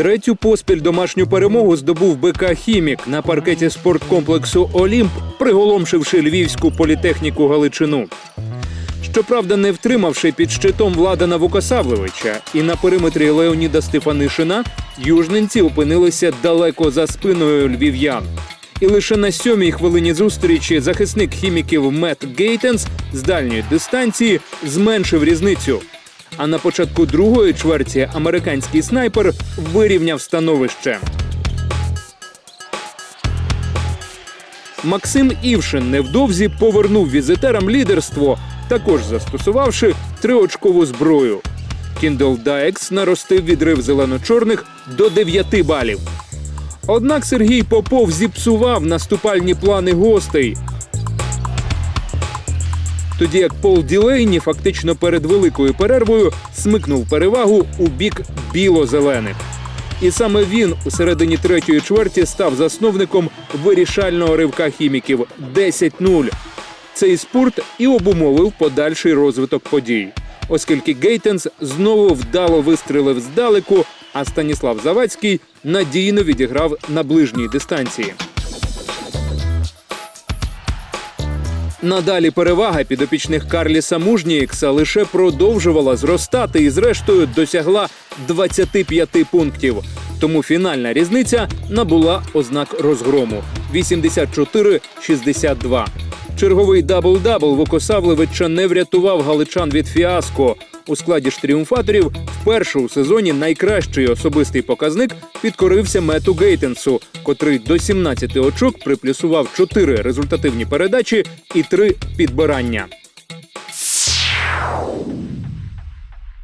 Третю поспіль домашню перемогу здобув БК Хімік на паркеті спорткомплексу Олімп, приголомшивши львівську політехніку Галичину. Щоправда, не втримавши під щитом Владана Вукосавлевича і на периметрі Леоніда Стефанишина, южненці опинилися далеко за спиною львів'ян. І лише на сьомій хвилині зустрічі захисник хіміків Мет Гейтенс з дальньої дистанції зменшив різницю. А на початку другої чверті американський снайпер вирівняв становище. Максим Івшин невдовзі повернув візитерам лідерство, також застосувавши триочкову зброю. Кіндл Даекс наростив відрив зелено-чорних до 9 балів. Однак Сергій Попов зіпсував наступальні плани гостей. Тоді як Пол Ділейні фактично перед великою перервою смикнув перевагу у бік біло-зелених. І саме він у середині третьої чверті став засновником вирішального ривка хіміків 10-0. Цей спорт і обумовив подальший розвиток подій, оскільки Гейтенс знову вдало вистрелив здалеку, а Станіслав Завадський надійно відіграв на ближній дистанції. Надалі перевага підопічних Карліса Мужнікса лише продовжувала зростати і, зрештою, досягла 25 пунктів. Тому фінальна різниця набула ознак розгрому 84-62. Черговий дабл-дабл Вокосавлевича не врятував галичан від фіаско. У складі ж тріумфаторів вперше у сезоні найкращий особистий показник підкорився мету Гейтенсу, котрий до 17 очок приплюсував 4 результативні передачі і 3 підбирання.